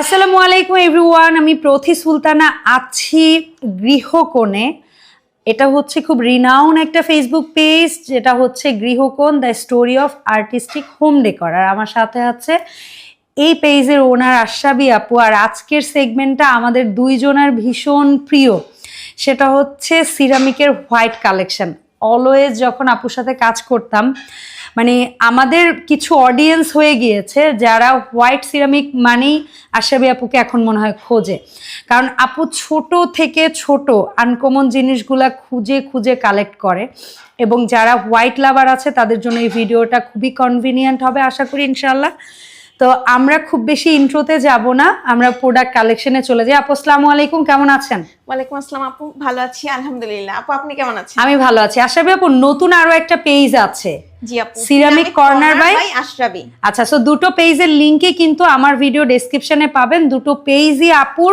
আসসালামু আলাইকুম এভরিওয়ান আমি প্রথি সুলতানা আছি গৃহকোণে। এটা হচ্ছে খুব রিনাউন একটা ফেসবুক পেজ যেটা হচ্ছে Grihakon the story of artistic home decor আর আমার সাথে আছে এই পেজের ওনার আশাবি আপু। আর আজকের সেগমেন্টটা আমাদের দুইজনের ভীষণ প্রিয়। সেটা হচ্ছে সিরামিকের হোয়াইট কালেকশন অলওয়েজ যখন আপুর সাথে কাজ করতাম মানে আমাদের কিছু অডিয়েন্স হয়ে গিয়েছে যারা হোয়াইট সিরামিক মানেই আশাবি আপুকে এখন মনে হয় খোঁজে। কারণ আপু ছোট থেকে ছোট আনকমন জিনিসগুলা খুঁজে খুঁজে কালেক্ট করে এবং যারা হোয়াইট লাভার আছে তাদের জন্য এই ভিডিওটা খুবই কনভিনিয়েন্ট হবে আশা করি ইনশাল্লাহ তো আমরা খুব বেশি ইন্ট্রোতে যাব না, আমরা প্রোডাক্ট কালেকশনে চলে যাই। আপু, আসসালামু আলাইকুম, কেমন আছেন? ওয়ালাইকুম আসসালাম আপু ভালো আছি? আলহামদুলিল্লাহ। আপু আপনি কেমন আছেন? আমি ভালো আছি। আশাবি আপু নতুন আরও একটা পেজ আছে। জি আপু Ceramic Corner by- আশরাবি আচ্ছা সো দুটো পেজের লিঙ্কে কিন্তু আমার ভিডিও ডেসক্রিপশনে পাবেন। দুটো পেজই আপুর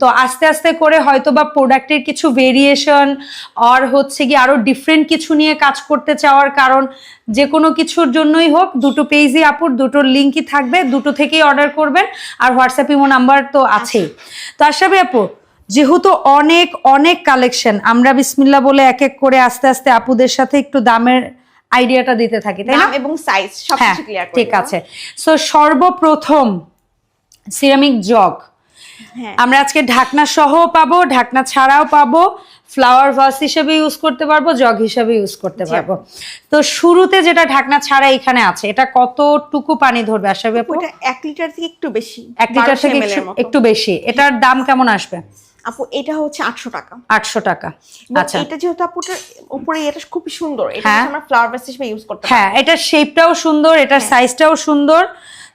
তো আস্তে আস্তে করে হয়তো বা প্রোডাক্টের কিছু ভেরিয়েশন আর হচ্ছে কি আরও ডিফারেন্ট কিছু নিয়ে কাজ করতে চাওয়ার কারণ যে কোনো কিছুর জন্যই হোক দুটো পেজই আপুর দুটোর লিঙ্কই থাকবে। দুটো থেকেই অর্ডার করবেন। আর হোয়াটসঅ্যাপ ইমো নাম্বার তো আছেই। তো আশাবি আপু যেহেতু অনেক অনেক কালেকশন আমরা বিসমিল্লা বলে এক এক করে আস্তে আস্তে আপুদের সাথে একটু দামের আইডিয়াটা দিতে থাকি তাই না? এবং সাইজ সবকিছু ক্লিয়ার ঠিক আছে। সো সর্বপ্রথম সিরামিক জগ হ্যাঁ। আমরা আজকে ঢাকনা সহ পাবো ঢাকনা ছাড়াও পাবো ফ্লাওয়ার ভাস হিসেবে ইউজ করতে পারব জগ হিসেবে ইউজ করতে পারব। তো শুরুতে যেটা ঢাকনা ছাড়া এখানে আছে এটা কতটুকু পানি ধরবে আপু? এক লিটার থেকে একটু বেশি এক লিটার থেকে। একটু বেশি। এটার দাম কেমন আসবে? আপু এটা হচ্ছে আটশো টাকা। আটশো টাকা। আচ্ছা। এটা যেহেতু আপুটার উপরে এটা খুব সুন্দর। এটা হ্যাঁ। আমরা ফ্লাওয়ার ভাস হিসেবে ইউজ করতে পারি। হ্যাঁ এটার শেপটাও সুন্দর এটার হ্যাঁ। সাইজটাও সুন্দর।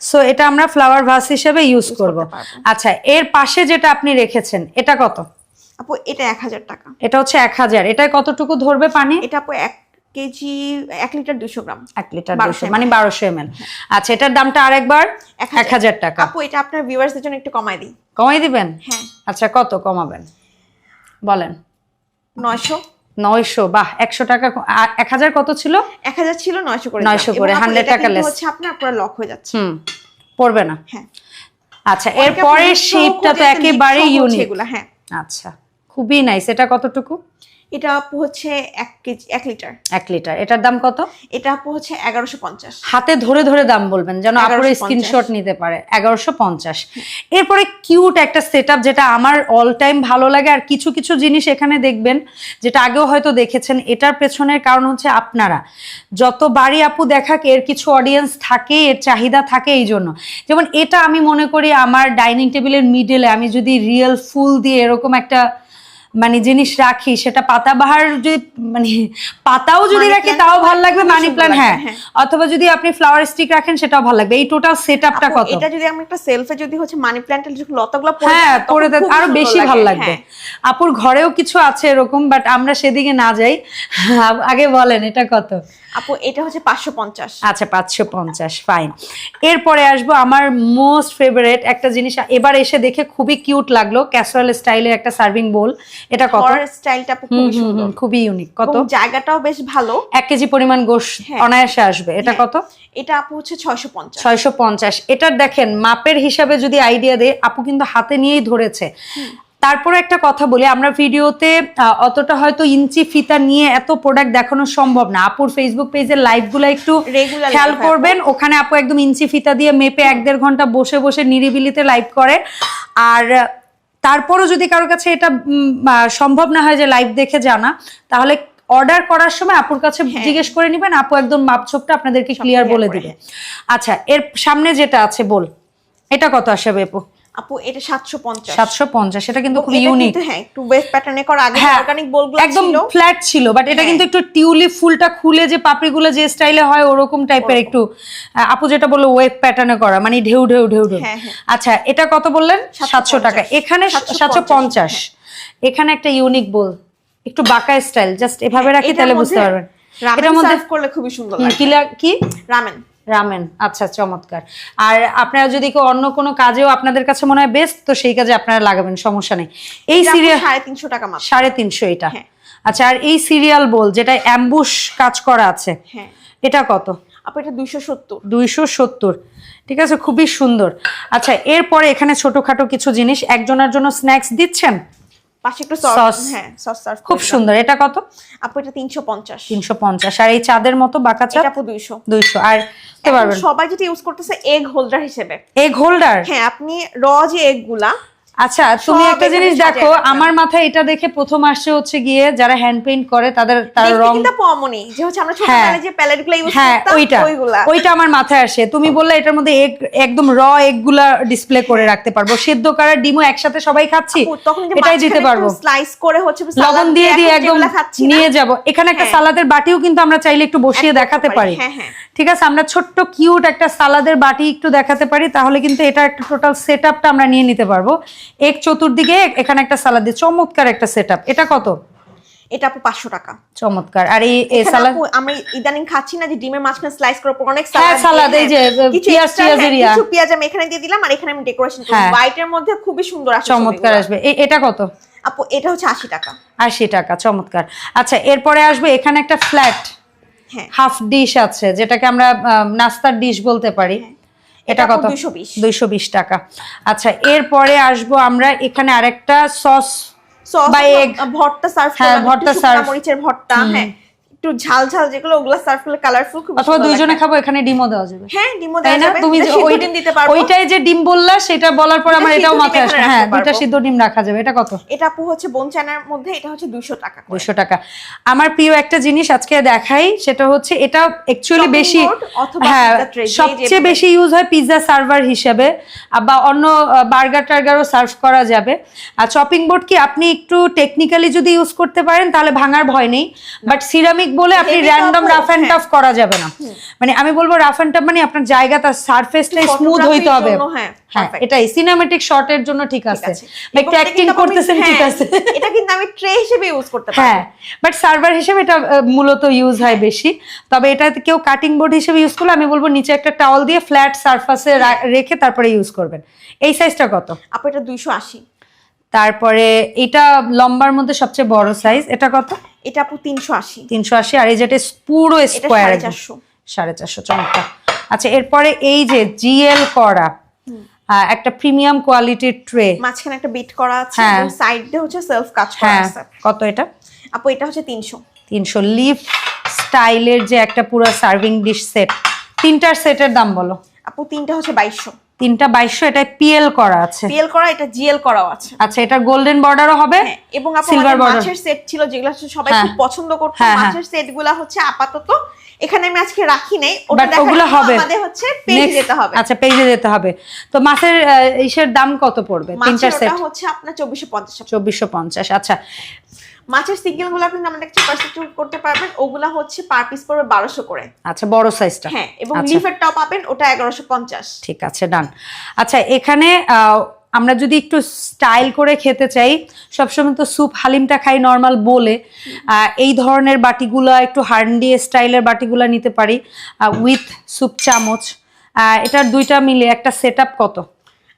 সো এটা আমরা ফ্লাওয়ার ভাস হিসেবে ইউজ করব। আচ্ছা এর পাশে যেটা আপনি রেখেছেন এটা কত? আপু এটা এক হাজার টাকা। এটা হচ্ছে এক হাজার। এটা কতটুকু ধরবে পানি? এটা আপু এক কেজি এক লিটার দুশো গ্রাম। এক লিটার দুশো মানে বারোশো এম আচ্ছা এটার দামটা আরেকবার? এক হাজার। টাকা। আপু এটা আপনার ভিউয়ার্সদের জন্য একটু কমাই দিই। কমাই দিবেন? হ্যাঁ। আচ্ছা কত কমাবেন? বলেন। নয়শো। নয়শো বাহ একশো টাকা এক হাজার কত ছিল? এক হাজার ছিল নয়শো করে 900 দিলাম। করে, এবং আপু 100 এটা টাকা less। হচ্ছে আপনার পুরো লক হয়ে যাচ্ছে। হুম পড়বে না। হ্যাঁ। আচ্ছা এরপরে শেপটা তো একেবারে ইউনিক হ্যাঁ। আচ্ছা খুবই নাইস এটা কতটুকু? এটা আপু হচ্ছে এক কেজি এক লিটার। এক লিটার। এটার দাম কত? এটা আপু হচ্ছে এগারোশো পঞ্চাশ। হাতে ধরে ধরে দাম বলবেন যেন আপনার স্ক্রিনশট নিতে পারে। এগারোশো পঞ্চাশ। এরপরে কিউট একটা সেট যেটা আমার অল টাইম ভালো লাগে আর কিছু কিছু জিনিস এখানে দেখবেন যেটা আগেও হয়তো দেখেছেন। এটার পেছনের কারণ হচ্ছে আপনারা। যত বাড়ি আপু দেখাক এর কিছু অডিয়েন্স থাকে এর চাহিদা থাকে এই জন্য। যেমন এটা আমি মনে করি আমার ডাইনিং টেবিলের মিডলে আমি যদি রিয়েল ফুল দিয়ে এরকম একটা মানে জিনিস রাখি সেটা পাতাবাহার যদি মানে পাতাও যদি রাখি তাও ভালো লাগবে মানি প্ল্যান্ট হ্যাঁ। অথবা যদি আপনি ফ্লাওয়ার স্টিক রাখেন সেটাও ভালো লাগবে। এই টোটাল সেটআপটা আপু, কত? এটা যদি আমি একটা সেলফে যদি হচ্ছে মানি প্ল্যান্টের যখন লতাগুলো পড়ে হ্যাঁ পরে আরও বেশি ভালো লাগবে। হ্যাঁ। আপুর ঘরেও কিছু আছে এরকম বাট আমরা সেদিকে না যাই। আগে বলেন এটা কত? আপু এটা হচ্ছে পাঁচশো পঞ্চাশ। আচ্ছা পাঁচশো পঞ্চাশ ফাইন এরপরে আসব আমার মোস্ট ফেভারিট একটা জিনিস এবার এসে দেখে খুবই কিউট লাগল ক্যাসোয়াল স্টাইলের একটা সার্ভিং বোল এটা কত? স্টাইলটা খুবই ইউনিক কত? জায়গাটাও বেশ ভালো। এক কেজি পরিমাণ গোশ হ্যাঁ। অনায়াসে আসবে। এটা হ্যাঁ। কত? এটা আপু হচ্ছে ছয়শো পঞ্চাশ। ছয়শো পঞ্চাশ। এটার দেখেন মাপের হিসাবে যদি আইডিয়া দেয় আপু কিন্তু হাতে নিয়েই ধরেছে। তারপরে একটা কথা বলি আমরা ভিডিওতে অতটা হয়তো ইঞ্চি ফিতা নিয়ে এত প্রোডাক্ট দেখানো সম্ভব না। আপুর ফেসবুক পেজের লাইভগুলো একটু খেয়াল করবেন। ওখানে আপু একদম ইঞ্চি ফিতা দিয়ে মেপে এক দেড় ঘণ্টা বসে বসে নিরিবিলিতে লাইভ করে। আর তারপরও যদি কারোর কাছে এটা সম্ভব না হয় যে লাইভ দেখে জানা তাহলে অর্ডার করার সময় আপুর কাছে হ্যাঁ। জিজ্ঞেস করে নিবেন আপু একদম মাপছোপটা আপনাদেরকে ক্লিয়ার বলে দিবে। আচ্ছা এর সামনে যেটা আছে বল। এটা কত আসবে আপু? আপু এটা সাতশো পঞ্চাশ। সাতশো পঞ্চাশ এটা কিন্তু খুব ইউনিক হ্যাঁ একটু ওয়েভ প্যাটার্নে করা আগে হ্যাঁ, অর্গানিক বোলগুলো একদম ফ্ল্যাট ছিল বাট এটা হ্যাঁ। কিন্তু একটু টিউলিপ ফুলটা খুলে যে পাপড়িগুলো যে স্টাইলে হয় ওরকম টাইপের একটু আপু যেটা বলল ওয়েভ প্যাটার্নে করা মানে ঢেউ ঢেউ ঢেউ ঢেউ। হ্যাঁ, হ্যাঁ। আচ্ছা এটা কত বললেন? 750 সাতশো টাকা। এখানে 750 সাতশো পঞ্চাশ। এখানে একটা ইউনিক বল একটু বাঁকা স্টাইল জাস্ট এভাবে রাখি তাহলে বুঝতে পারবেন। এটার মধ্যে করলে খুবই সুন্দর লাগে। কি? রামেন। রামেন। আচ্ছা চমৎকার। আর আপনারা যদি কেউ অন্য কোনো কাজেও আপনাদের কাছে মনে হয় বেস্ট তো সেই কাজে আপনারা লাগাবেন সমস্যা নেই। এই সিরিয়াল সাড়ে তিনশো টাকা মাত্র। সাড়ে তিনশো এটা। হ্যাঁ। আচ্ছা আর এই সিরিয়াল বল যেটা অ্যাম্বুশ কাজ করা আছে হ্যাঁ। এটা কত? আপু এটা দুইশো সত্তর। দুইশো সত্তর। ঠিক আছে খুবই সুন্দর। আচ্ছা এরপরে এখানে ছোটখাটো কিছু জিনিস। একজনের জন্য স্ন্যাক্স দিচ্ছেন? পাশে একটু সস হ্যাঁ সস সার্ভ খুব সুন্দর। এটা কত? আপু এটা তিনশো পঞ্চাশ। তিনশো পঞ্চাশ। আর এই চাঁদের মতো বাঁকা চাঁদ? এটা আপু দুইশো। দুইশো। আর দিতে সবাই যেটা ইউজ করতেছে এগ হোল্ডার হিসেবে। এগ হোল্ডার হ্যাঁ আপনি র যে এগগুলা আচ্ছা তুমি একটা জিনিস দেখো আমার মাথায় এটা দেখে প্রথম আসছে হচ্ছে গিয়ে যারা হ্যান্ড পেইন্ট করে তাদের তার রং কিন্তু আপু যে হচ্ছে আমরা হ্যাঁ। ছোটবেলায় যে প্যালেটগুলা ইউজ হ্যাঁ করতাম ওইটা ওইটা আমার মাথায় আসে। তুমি বললে এটার মধ্যে এগ একদম র এগগুলা ডিসপ্লে করে রাখতে পারব। সেদ্ধ করার ডিমও একসাথে সবাই খাচ্ছি যে এটাই দিতে পারব। স্লাইস করে হচ্ছে লবণ দিয়ে দিয়ে একদম নিয়ে যাব। এখানে একটা হ্যাঁ। সালাদের বাটিও কিন্তু আমরা চাইলে একটু বসিয়ে দেখাতে পারি। হ্যাঁ হ্যাঁ। ঠিক আছে আমরা ছোট্ট কিউট একটা সালাদের বাটি একটু দেখাতে পারি তাহলে কিন্তু এটা একটা টোটাল সেট আমরা নিয়ে নিতে পারব। এক চতুর্দিকে এখানে একটা সালাদ দিয়ে চমৎকার একটা সেট এটা কত? এটা আপু পাঁচশো টাকা। চমৎকার। আর এই সালাদ আমরা ইদানিং খাচ্ছি না যে ডিমের মাঝখানে স্লাইস করে অনেক হ্যাঁ, সালাদ সালাদ, এই যে, পেঁয়াজ extra, টিয়াজের হ্যাঁ। কিছু পেঁয়াজ আমি এখানে দিয়ে দিলাম আর এখানে আমি ডেকোরেশন হ্যাঁ। হোয়াইটের মধ্যে খুবই সুন্দর চমৎকার আসবে। এটা কত? আপু এটা হচ্ছে আশি টাকা। আশি টাকা চমৎকার। আচ্ছা এরপরে আসবে এখানে একটা ফ্ল্যাট হ্যাঁ হাফ ডিশ আছে যেটাকে আমরা নাস্তার ডিশ বলতে পারি। এটা এটা কত? দুইশো বিশ। টাকা। আচ্ছা এরপরে আসব আমরা এখানে আরেকটা সস সস বা এগ ভর্তা সার্ভ হ্যাঁ, ভর্তা সার্ভ মরিচের ভর্তা হ্যাঁ। একটু ঝাল ঝাল যেগুলো ওগুলো সার্ভ করলে কালারফুল খুব অথবা দুইজনে খাব এখানে ডিমও দেওয়া যাবে। হ্যাঁ ডিমও দেওয়া যাবে। তুমি যে ওই ডিম দিতে পারব। ওইটাই যে ডিম বললা সেটা বলার পর আমার এটাও মাথায় আসে। হ্যাঁ দুইটা সিদ্ধ ডিম রাখা যাবে। এটা কত? এটা আপু হচ্ছে মধ্যে এটা হচ্ছে দুইশো টাকা করে। দুশো টাকা। আমার প্রিয় একটা জিনিস আজকে দেখাই সেটা হচ্ছে এটা অ্যাকচুয়ালি বেশি হ্যাঁ সবচেয়ে বেশি ইউজ হয় পিৎজা সার্ভার হিসেবে বা অন্য বার্গার টার্গারও সার্ভ করা যাবে। আর চপিং বোর্ড কি আপনি একটু টেকনিক্যালি যদি ইউজ করতে পারেন তাহলে ভাঙার ভয় নেই। বাট সিরামিক বলে আপনি র্যান্ডম রাফ অ্যান্ড হ্যাঁ। টাফ করা যাবে না। মানে আমি বলব রাফ অ্যান্ড টাফ মানে আপনার জায়গাটা সারফেসটাই স্মুথ হইতে হবে। হ্যাঁ, হ্যাঁ। এটাই। সিনেমেটিক শটের জন্য ঠিক আছে। বা একটু এটা অ্যাক্টিং করতেছেন ঠিক হ্যাঁ, আছে। এটা কিন্তু আমি ট্রে হিসেবে ইউজ করতে পারি। হ্যাঁ বাট সার্ভার হিসেবে এটা মূলত ইউজ হয় বেশি। তবে এটা কেউ কাটিং বোর্ড হিসেবে ইউজ করলে আমি বলব নিচে একটা টাওয়াল দিয়ে ফ্ল্যাট সারফেসে রেখে তারপরে ইউজ করবেন। এই সাইজটা কত? আপু এটা দুইশো আশি। তারপরে এটা লম্বার মধ্যে সবচেয়ে বড় সাইজ এটা কত? এটা আপু তিনশো আশি। তিনশো আশি আর এই যেটা পুরো স্কোয়ার সাড়ে চারশো। চমৎকার। আচ্ছা এরপরে এই যে জিএল করা একটা প্রিমিয়াম কোয়ালিটির ট্রে মাঝখানে একটা বিট করা আছে হ্যাঁ। এবং সাইড হচ্ছে সেলফ কাজ করা হ্যাঁ। আছে। কত এটা? আপু এটা হচ্ছে তিনশো। তিনশো লিফ স্টাইলের যে একটা পুরো সার্ভিং ডিশ সেট তিনটার সেটের দাম বলো। আপু তিনটা হচ্ছে বাইশশো। তিনটা বাইশশো এটা পিএল করা আছে। পিএল করা এটা জিএল করাও আছে। আচ্ছা এটা গোল্ডেন বর্ডারও হবে? হ্যাঁ, এবং সিলভার মাছের সেট ছিল যেগুলো সবাই হ্যাঁ। খুব পছন্দ করতো হ্যাঁ। মাছের সেটগুলা হচ্ছে আপাতত এখানে আমি আজকে রাখি নাই। ওটা ওগুলো হবে। আমাদের হচ্ছে পেজ যেতে হবে। আচ্ছা পেজে যেতে হবে। তো মাছের ইসের দাম কত পড়বে? মাছের সেট হচ্ছে আপনার চব্বিশশো পঞ্চাশ চব্বিশশো পঞ্চাশ আচ্ছা। মাছের সিঙ্গেলগুলো আপনি আমাদের কাছে পার্সেন্ট করতে পারবেন ওগুলা হচ্ছে পার পিস পড়বে বারোশো করে। আচ্ছা বড় সাইজটা হ্যাঁ এবং আচ্ছা। লিফের টপ পাবেন ওটা এগারোশো পঞ্চাশ। ঠিক আছে ডান আচ্ছা এখানে আমরা যদি একটু স্টাইল করে খেতে চাই সবসময় তো স্যুপ হালিমটা খাই নর্মাল বলে। আহ, এই ধরনের বাটিগুলা একটু হান্ডি স্টাইলের বাটিগুলা নিতে পারি উইথ স্যুপ চামচ। এটার দুইটা মিলে একটা সেট কত?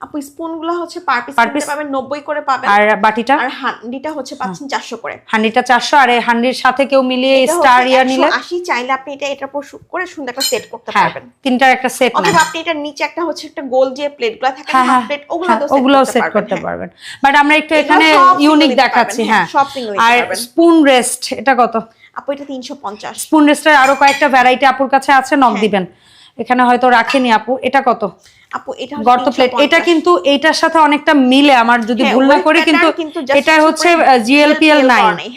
আপু স্পুনগুলো হচ্ছে পার পিস কিনতে পাবেন নব্বই করে পাবেন। আর বাটিটা? আর হান্ডিটা হচ্ছে পাচ্ছেন চারশো করে। হান্ডিটা চারশো আর এই হান্ডির সাথে কেউ মিলিয়ে স্টার ইয়া নিলে? 180 চাইলে আপনি এটা এটার উপর করে সুন্দর একটা সেট করতে হ্যাঁ পারবেন। তিনটার একটা সেট অথবা আপনি এটার নিচে একটা হচ্ছে একটা গোল যে প্লেটগুলো থাকে হ্যাঁ হাফ হ্যাঁ প্লেট ওগুলো হ্যাঁ, ওগুলোও সেট করতে পারবেন। বাট আমরা একটু এখানে ইউনিক দেখাচ্ছি হ্যাঁ। হ্যাঁ, সব আর স্পুন রেস্ট এটা কত? আপু এটা তিনশো পঞ্চাশ। স্পুন রেস্টের আরও কয়েকটা ভ্যারাইটি আপুর কাছে আছে নক হ্যাঁ। দিবেন। এখানে হয়তো রাখেনি আপু এটা কত? আপু এটা গর্ত প্লেট এটা কিন্তু এটার সাথে অনেকটা মিলে আমার যদি হ্যাঁ, ভুল না করি কিন্তু এটা হচ্ছে জিএলপিএল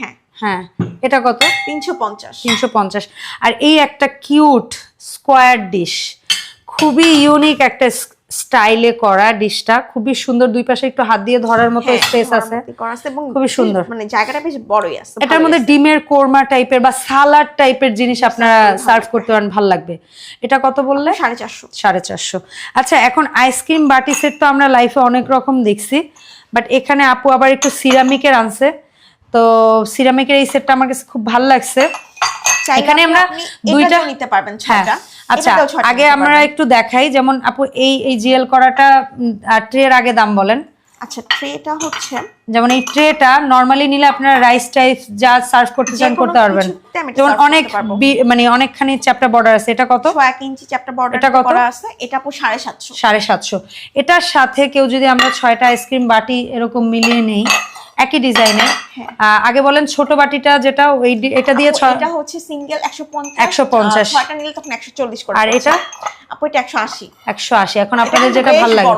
হ্যাঁ। হ্যাঁ এটা কত? তিনশো পঞ্চাশ। তিনশো পঞ্চাশ। আর এই একটা কিউট স্কোয়ার ডিশ খুবই ইউনিক একটা স্টাইলে করা ডিশটা খুবই সুন্দর দুই পাশে একটু হাত দিয়ে ধরার মতো হ্যাঁ, স্পেস আছে। করা আছে খুবই সুন্দর। মানে জায়গাটা বেশ বড়ই আছে এটার মধ্যে ডিমের কোরমা টাইপের বা সালাড টাইপের জিনিস আপনারা সার্ভ করতে পারেন ভালো লাগবে। এটা কত বললে? সাড়ে চারশো। সাড়ে চারশো। আচ্ছা এখন আইসক্রিম বাটি সেট তো আমরা লাইফে অনেক রকম দেখছি বাট এখানে আপু আবার একটু সিরামিকের আনছে। তো সিরামিকের এই সেটটা আমার কাছে খুব ভালো লাগছে। এখানে আমরা দুইটা নিতে পারবেন হ্যাঁ ছয়টা। আচ্ছা আগে আমরা একটু দেখাই যেমন আপু এই এই জিএল করাটা ট্রের আগে দাম বলেন। আচ্ছা ট্রেটা হচ্ছে যেমন এই ট্রেটা নর্মালি নিলে আপনারা রাইস টাইপ যা সার্ভ করতে চান করতে পারবেন। যেমন অনেক মানে অনেকখানি চ্যাপ্টা বর্ডার আছে এটা কত? ছয় এক ইঞ্চি চ্যাপ্টার বর্ডার এটা কত? আছে এটা আপু সাড়ে সাতশো। সাড়ে সাতশো। এটার সাথে কেউ যদি আমরা ছয়টা আইসক্রিম বাটি এরকম মিলিয়ে নেই একই ডিজাইনের হ্যাঁ। আগে বলেন ছোট বাটিটা যেটা ওই এটা দিয়ে ছয় এটা হচ্ছে সিঙ্গেল একশো পঞ্চাশ। 150 ছয়টা নিলে তখন একশো চল্লিশ করে আর এটা? আপু এটা একশো আশি। একশো আশি। এখন আপনাদের যেটা ভালো লাগে।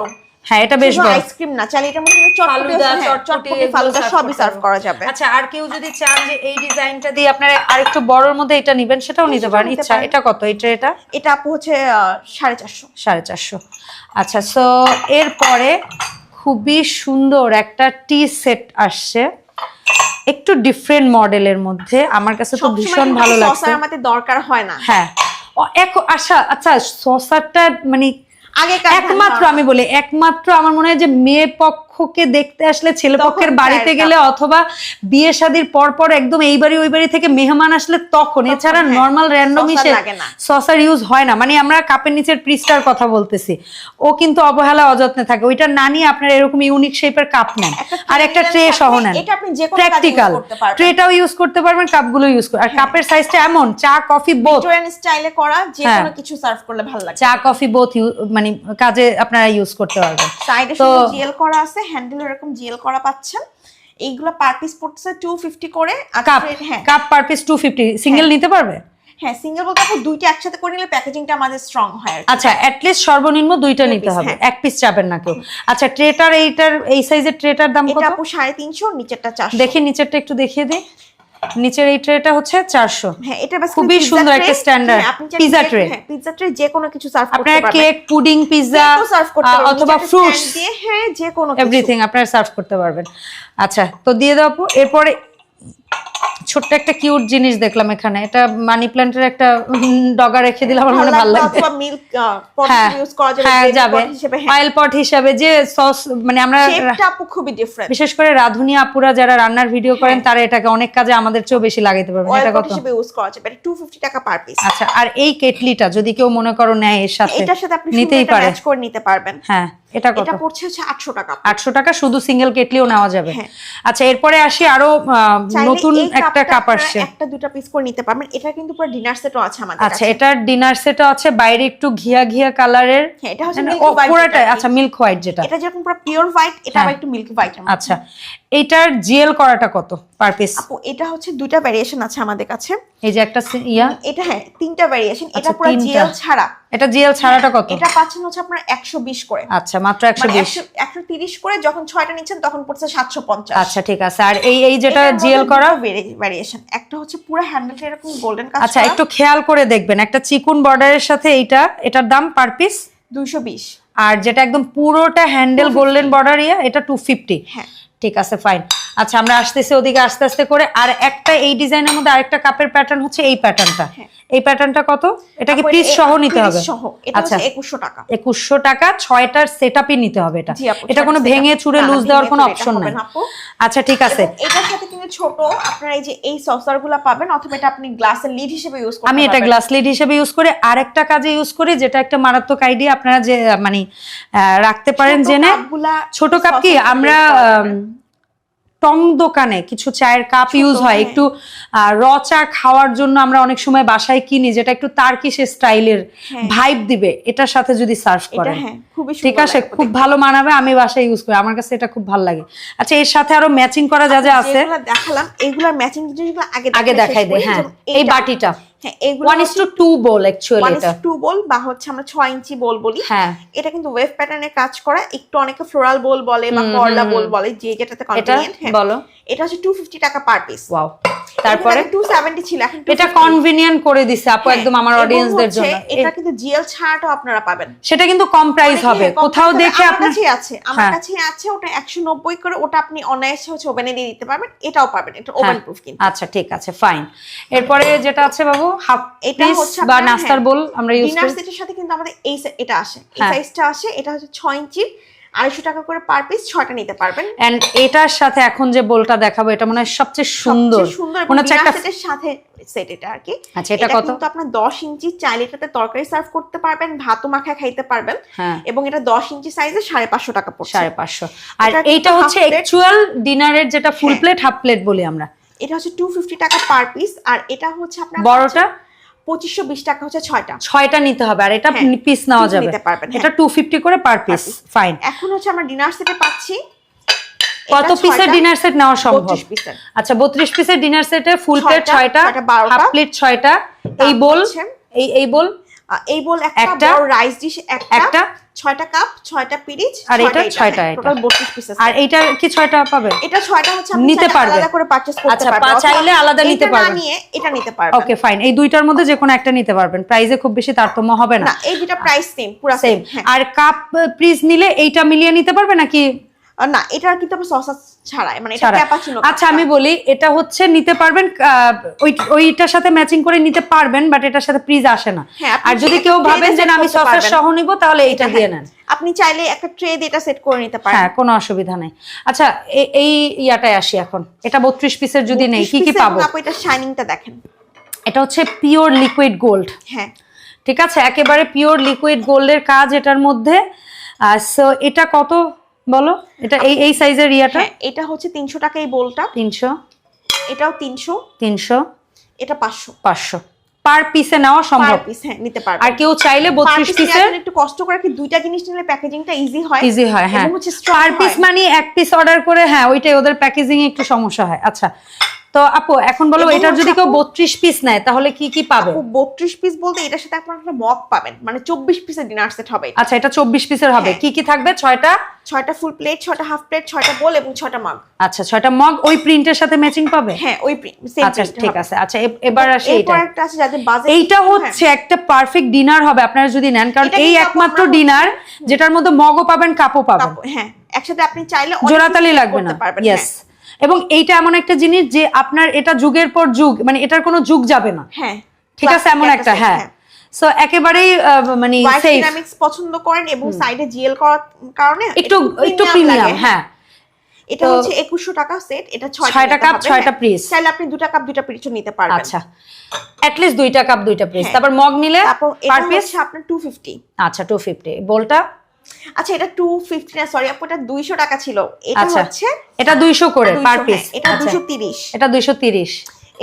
হ্যাঁ এটা বেশ বড়। আইসক্রিম না চাইলে এটার মধ্যে চটপটি হ্যাঁ, চটপটি ফালুদা সবই সার্ভ করা যাবে। আচ্ছা আর কেউ যদি চান যে এই ডিজাইনটা দিয়ে আপনারা আরেকটু বড়র মধ্যে এটা নিবেন সেটাও নিতে পারেন। ইচ্ছা এটা কত? এটা এটা? এটা আপু হচ্ছে আহ, সাড়ে চারশো। সাড়ে চারশো। আচ্ছা সো এরপরে খুবই সুন্দর একটা টি সেট আসছে। একটু ডিফারেন্ট মডেলের মধ্যে। আমার কাছে তো ভীষণ ভালো লাগছে। আমাদের দরকার হয় না। হ্যাঁ। আচ্ছা আচ্ছা সসারটা মানে আগে একমাত্র আমি বলি একমাত্র আমার মনে হয় যে মেয়ে পক্ষকে দেখতে আসলে ছেলে পক্ষের বাড়িতে গেলে অথবা বিয়ে শাদির পর পর একদম এই বাড়ি ওই বাড়ি থেকে মেহমান আসলে তখন। এছাড়া হ্যাঁ, নর্মাল র্যান্ডম হিসেবে সসার ইউজ হয় না। মানে আমরা কাপের নিচের পৃষ্ঠার কথা বলতেছি। ও কিন্তু অবহেলা অযত্নে থাকে। ওইটা না নিয়ে আপনার এরকম ইউনিক শেপের কাপ নেন। আর একটা ট্রে সহ নেন। প্র্যাকটিক্যাল ট্রেটাও ইউজ করতে পারবেন। কাপগুলো ইউজ করে আর কাপের সাইজটা এমন চা কফি বোথ স্টাইলে করা যে হ্যাঁ। কোনো কিছু সার্ভ করলে ভালো লাগে। চা কফি বোথ মানে কাজে আপনারা ইউজ করতে পারবেন। সাইডে শুধু জিএল করা আছে হ্যান্ডেল এরকম জিএল করা পাচ্ছেন। এইগুলো পার পিস পড়ছে টু ফিফটি করে। আর কাপ হ্যাঁ। Cup per piece two fifty single নিতে পারবে? হ্যাঁ সিঙ্গেল বলতে আপু দুইটা একসাথে করে নিলে প্যাকেজিংটা আমাদের স্ট্রং হয়। আচ্ছা অ্যাটলিস্ট সর্বনিম্ন দুইটা নিতে হবে। হ্যাঁ। এক পিস চাবেন না কেউ। আচ্ছা ট্রেটার এইটার এই সাইজের ট্রেটার দাম কত? এটা আপু সাড়ে তিনশো নিচেরটা চারশো। দেখি নিচেরটা একটু দেখিয়ে দিই। নিচের এই ট্রেটা হচ্ছে চারশো। হ্যাঁ এটা বাস খুবই সুন্দর একটা স্ট্যান্ডার্ড পিৎজা ট্রে। হ্যাঁ পিৎজা ট্রে যে কোনো কিছু সার্ভ করতে আপনারা কেক পুডিং পিৎজা সার্ভ করতে পারবেন অথবা ফ্রুট ফ্রুটস দিয়ে হ্যাঁ যে কোনো এভরিথিং আপনারা সার্ভ করতে পারবেন। আচ্ছা তো দিয়ে দাও এরপরে ছোট্ট একটা কিউট জিনিস দেখলাম এখানে। এটা মানি প্ল্যান্টের একটা ডগা রেখে দিলে আমার মনে ভালো লাগবে। হ্যাঁ যাবে হ্যাঁ হ্যাঁ। অয়েল পট হিসাবে যে সস মানে আমরা খুবই ডিফারেন্ট বিশেষ করে রাধুনি আপুরা যারা রান্নার ভিডিও করেন তারা এটাকে অনেক কাজে আমাদের চেয়েও বেশি লাগাইতে পারবেন। এটা কত? হিসেবে ইউজ করা যাবে এটা 250 টাকা পার পিস আচ্ছা আর এই কেটলিটা যদি কেউ মনে করো নেয় এর সাথে এটার সাথে আপনি নিতেই পারে। ম্যাচ করে নিতে পারবেন। হ্যাঁ। এটা কত? এটা পড়ছে হচ্ছে 800 টাকা। আটশো টাকা শুধু সিঙ্গেল কেটলিও নেওয়া যাবে। হ্যাঁ। আচ্ছা এরপরে আসি আরও নতুন একটা কাপ আসছে। একটা দুটো পিস করে নিতে পারবেন। এটা কিন্তু পুরো ডিনার সেটও আছে আমাদের আচ্ছা এটার ডিনার সেটও আছে বাইরে একটু ঘিয়া ঘিয়া কালারের। হ্যাঁ এটা হচ্ছে হোয়াইট আচ্ছা মিল্ক হোয়াইট যেটা। এটা যেরকম পুরো পিওর হোয়াইট এটা হ্যাঁ। আবার একটু মিল্ক হোয়াইট আচ্ছা এইটার জিএল করাটা কত পার পিস আপু এটা হচ্ছে দুইটা ভ্যারিয়েশন আছে আমাদের কাছে। এই যে একটা ইয়া। এটা হ্যাঁ তিনটা ভ্যারিয়েশন এটা আচ্ছা, পুরো। জিএল ছাড়া। এটা জিএল ছাড়াটা কত? এটা পাচ্ছেন হচ্ছে আপনার 120 করে। আচ্ছা মাত্র একশো মানে বিশ। 100 130 করে যখন ছয়টা নিচ্ছেন তখন পড়ছে 750 আচ্ছা ঠিক আছে। আর এই এই যেটা জিএল করা? ভেরিয়েশন একটা হচ্ছে পুরো হ্যান্ডেলটা এরকম গোল্ডেন কাজ আচ্ছা একটু খেয়াল করে দেখবেন। একটা চিকুন বর্ডারের সাথে এইটা এটার দাম পার পিস 220 আর যেটা একদম পুরোটা হ্যান্ডেল গোল্ডেন বর্ডার ইয়া এটা টু ফিফটি হ্যাঁ। ঠিক আছে ফাইন আচ্ছা আমরা আসতেছি ওদিকে আস্তে আস্তে করে। আর একটা এই ডিজাইনের মধ্যে আরেকটা কাপের প্যাটার্ন হচ্ছে এই প্যাটার্নটা। এই প্যাটার্নটা কত? এটা কি পিস সহ নিতে হবে? আচ্ছা হচ্ছে 2100 টাকা। একুশশো টাকা ছয়টার সেট নিতে হবে এটা। এটা কোনো ভেঙে। চুরে লুজ দেওয়ার কোনো অপশন নাই। আচ্ছা ঠিক আছে। এটার সাথে কিন্তু ছোট আপনারা এই যে এই সসারগুলা পাবেন অথবা এটা আপনি গ্লাসের লিড হিসেবে ইউজ করতে আমি এটা গ্লাস লিড হিসেবে ইউজ করি আরেকটা কাজে ইউজ করি যেটা একটা মারাত্মক আইডিয়া আপনারা যে মানে রাখতে পারেন জেনে। ছোট কাপ কি? আমরা use করা যাবে। আম, টং দোকানে কিছু চায়ের কাপ ইউজ হয় হ্যাঁ। একটু র চা খাওয়ার জন্য আমরা অনেক সময় বাসায় কিনি যেটা একটু তার্কিশ স্টাইলের। ভাইব দিবে এটার সাথে যদি সার্ভ করে করেন। হ্যাঁ ঠিক আছে? খুব ভালো মানাবে আমি বাসায় ইউজ করি আমার কাছে এটা খুব ভালো লাগে। আচ্ছা এর সাথে আরও ম্যাচিং করা যা যা আছে। দেখালাম এগুলো ম্যাচিং জিনিসগুলো আগে আগে দেখাই দেখাই শেষ দে করি। হ্যাঁ। এই বাটিটা। হ্যাঁ এগুলো one is two two bowl actually এটা। টু বল বা হচ্ছে আমরা ছয় ইঞ্চি বল বলি। হ্যাঁ। এটা কিন্তু ওয়েভ প্যাটার্নে কাজ করা। একটু অনেকে ফ্লোরাল বল বলে বা করলা বল বলে যে যেটাতে হ্যাঁ। বলো। এটা হচ্ছে টু ফিফটি টাকা পার পিস ওয়াও তারপরে? টু সেভেন্টি ছিল এখন এটা 250 কনভিনিয়েন্ট করে দিছে আপু হ্যাঁ, একদম আমার অডিয়েন্সদের জন্য। এটা কিন্তু জিএল ছাড়াটাও আপনারা পাবেন। সেটা কিন্তু কম প্রাইস হবে। কোথাও দেখে আপনার কাছেই আছে আমার হ্যাঁ। কাছে আছে ওটা একশো নব্বই করে ওটা আপনি অনায়াসে হচ্ছে ওভেনে দিয়ে দিতে পারবেন এটাও পাবেন এটা ওভেন হ্যাঁ। প্রুফ কিন্তু। আচ্ছা ঠিক আছে ফাইন এরপরে যেটা আছে বাবু হাফ এটা হচ্ছে বা নাস্তার বোল আমরা ইউজ ডিনার করি। সেটের সাথে কিন্তু আমাদের এই এটা আসে। এই। সাইজটা আসে এটা হচ্ছে ছয় ইঞ্চি আড়াইশো টাকা করে পার পিস ছটা নিতে পারবেন। এন্ড এটার সাথে এখন যে বোলটা দেখাবো এটা মনে হয় সবচেয়ে সুন্দর। সুন্দর মনে হচ্ছে একটা সাথে সেট এটা আর কি। আচ্ছা এটা কত? কিন্তু আপনার দশ ইঞ্চি চাইলে এটাতে তরকারি সার্ভ করতে পারবেন ভাতও মাখায় খাইতে পারবেন। হ্যাঁ। এবং এটা দশ ইঞ্চি সাইজে সাড়ে পাঁচশো টাকা পড়ছে। সাড়ে পাঁচশো। আর এটা এইটা হচ্ছে অ্যাকচুয়াল ডিনারের যেটা ফুল। প্লেট হাফ প্লেট বলি আমরা। এটা হচ্ছে টু ফিফটি টাকা পার পিস আর এটা হচ্ছে আপনার বড়টা? পঁচিশশো বিশ টাকা হচ্ছে ছয়টা। ছয়টা নিতে হবে আর এটা হ্যাঁ, পিস নেওয়া যাবে। নিতে পারবেন, হ্যাঁ। এটা টু ফিফটি করে পার পিস ফাইন এখন হচ্ছে আমরা ডিনার সেটে পাচ্ছি। কত পিসের ডিনার সেট নেওয়া সম্ভব? আচ্ছা বত্রিশ পিসের ডিনার সেটে ফুল প্লেট ছয়টা। হাফ প্লেট ছয়টা এই বোল এই এই বোল এই বল একটা একটা, বড় রাইস ডিশ একটা ছয়টা কাপ ছয়টা পিরিচ আর এটা ছয়টা এটা। টোটাল বত্রিশ পিসের আর এইটা কি ছয়টা পাবে? এটা ছয়টা হচ্ছে আপনি নিতে পারবে। আলাদা করে পারচেজ করতে আচ্ছা, পারবেন পা- চাইলে আলাদা নিতে এটা পারবেন। নিয়ে এটা নিতে পারবেন। ওকে ফাইন এই দুইটার মধ্যে যে কোনো একটা নিতে পারবেন। প্রাইসে খুব বেশি তারতম্য হবে না। না এই দুটা প্রাইস সেম পুরো সেম হ্যাঁ। আর কাপ পিস নিলে এইটা মিলিয়ে নিতে পারবে নাকি না এটা কিন্তু আপনার সসা ছাড়াই মানে এটা ক্যাপাচিনো আচ্ছা আমি বলি এটা হচ্ছে নিতে পারবেন ওই ওইটার সাথে ম্যাচিং করে নিতে পারবেন বাট এটার সাথে প্রিজ আসে না। হ্যাঁ, আর যদি কেউ ভাবেন যে আমি সসের সহ নিব তাহলে এইটা দিয়ে নেন। আপনি চাইলে একটা ট্রে দিয়ে এটা সেট করে নিতে পারেন। হ্যাঁ কোনো অসুবিধা নেই। আচ্ছা এই ইয়াটায় আসি এখন। এটা বত্রিশ পিসের যদি নেই কি কি 32 পাবো? এবং আপু এটা শাইনিংটা দেখেন। এটা হচ্ছে পিওর লিকুইড গোল্ড হ্যাঁ। ঠিক আছে? একেবারে পিওর লিকুইড গোল্ডের কাজ এটার মধ্যে। সো এটা কত বলো এটা এই এই সাইজের ইয়াটা? হ্যাঁ এটা হচ্ছে তিনশো টাকা এই বোলটা তিনশো। এটাও তিনশো। তিনশো। এটা পাঁচশো। পাঁচশো। পার পিসে নেওয়া পার সম্ভব পিস হ্যাঁ নিতে পারবে। আর কেউ চাইলে Per বত্রিশ piece পিসের একটু কষ্ট করে কি দুইটা জিনিস নিলে প্যাকেজিংটা ইজি হয়। ইজি হয় হ্যাঁ। পার পিস মানে এক পিস অর্ডার করে হ্যাঁ ওইটাই ওদের প্যাকেজিং এ একটু সমস্যা হয়। আচ্ছা। তো আপু এখন বলো এটার যদি কেউ বত্রিশ পিস নেয় তাহলে কি কি পাবে? বত্রিশ পিস বলতে এটার সাথে আপনার একটা মগ পাবেন। মানে চব্বিশ পিসের ডিনার সেট হবে আচ্ছা এটা চব্বিশ পিসের হবে। হ্যাঁ। কি কি থাকবে? ছয়টা? ছয়টা ফুল প্লেট ছয়টা হাফ প্লেট ছয়টা বোল এবং ছয়টা মগ আচ্ছা ছয়টা মগ ওই প্রিন্টের সাথে ম্যাচিং পাবে? হ্যাঁ ওই আচ্ছা ঠিক আছে। আচ্ছা এবার আসি এটা একটা আছে যাদের বাজেট এইটা হচ্ছে একটা পারফেক্ট ডিনার হবে আপনারা যদি নেন কারণ এই একমাত্র ডিনার যেটার মধ্যে মগও পাবেন কাপও পাবেন। হ্যাঁ একসাথে আপনি চাইলে জোড়াতালি লাগবে না। পারবেন, ইয়েস হ্যাঁ। এবং এইটা এমন একটা জিনিস যে আপনার এটা যুগের পর যুগ মানে এটার কোনো যুগ যাবে না। হ্যাঁ। ঠিক আছে? এমন একটা হ্যাঁ। সো একেবারেই আহ, মানে হোয়াইট পছন্দ করেন এবং সাইডে জিএল করার কারণে একটু একটু প্রিমিয়াম হ্যাঁ। এটা হচ্ছে একুশশো টাকা সেট এটা ছয়টা ছয়টা নিতে কাপ, হবে, ছয়টা হ্যাঁ। piece। চাইলে আপনি দুটা কাপ দুটা পিরিচও নিতে পারবেন। আচ্ছা। অ্যাটলিস্ট দুইটা কাপ দুইটা পিস হ্যাঁ। তারপর মগ নিলে পার এটা পিস আপনার টু ফিফটি আচ্ছা টু ফিফটি বলটা আচ্ছা এটা টু ফিফটি না সরি আপু এটা দুইশো টাকা ছিল। এটা আচ্ছা হচ্ছে এটা দুইশো করে পার হ্যাঁ, পিস এটা দুইশো তিরিশ। এটা দুইশো তিরিশ।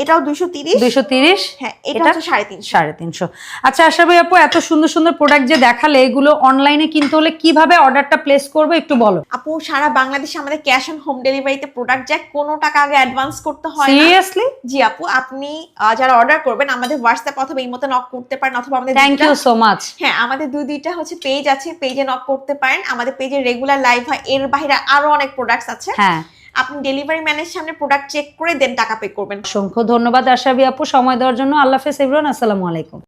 এটাও দুইশো তিরিশ? দুইশো তিরিশ? হ্যাঁ এটা? হচ্ছে সাড়ে তিনশো। সাড়ে তিনশো। আচ্ছা আশা ভাই আপু এত সুন্দর সুন্দর প্রোডাক্ট যে দেখালে এগুলো অনলাইনে কিনতে হলে কীভাবে অর্ডারটা প্লেস করব একটু বলো? আপু সারা বাংলাদেশে আমাদের ক্যাশ অন হোম ডেলিভারিতে প্রোডাক্ট যায় কোনো টাকা আগে অ্যাডভান্স করতে হয় সিরিয়াসলি জি আপু আপনি যারা অর্ডার করবেন আমাদের হোয়াটসঅ্যাপ অথবা এই মতো নক করতে পারেন অথবা আমাদের থ্যাংক ইউ সো মাচ হ্যাঁ আমাদের দুই দুইটা হচ্ছে পেজ আছে পেজে নক করতে পারেন। আমাদের পেজে রেগুলার লাইভ হয় এর বাইরে আরও অনেক প্রোডাক্টস আছে। হ্যাঁ। আপনি ডেলিভারি ম্যানের সামনে প্রোডাক্ট চেক করে দেন টাকা পে করবেন। অসংখ্য ধন্যবাদ আশাবি আপু, সময় দেওয়ার জন্য। আল্লাহ হাফেজ ইবরান আসসালামু আলাইকুম।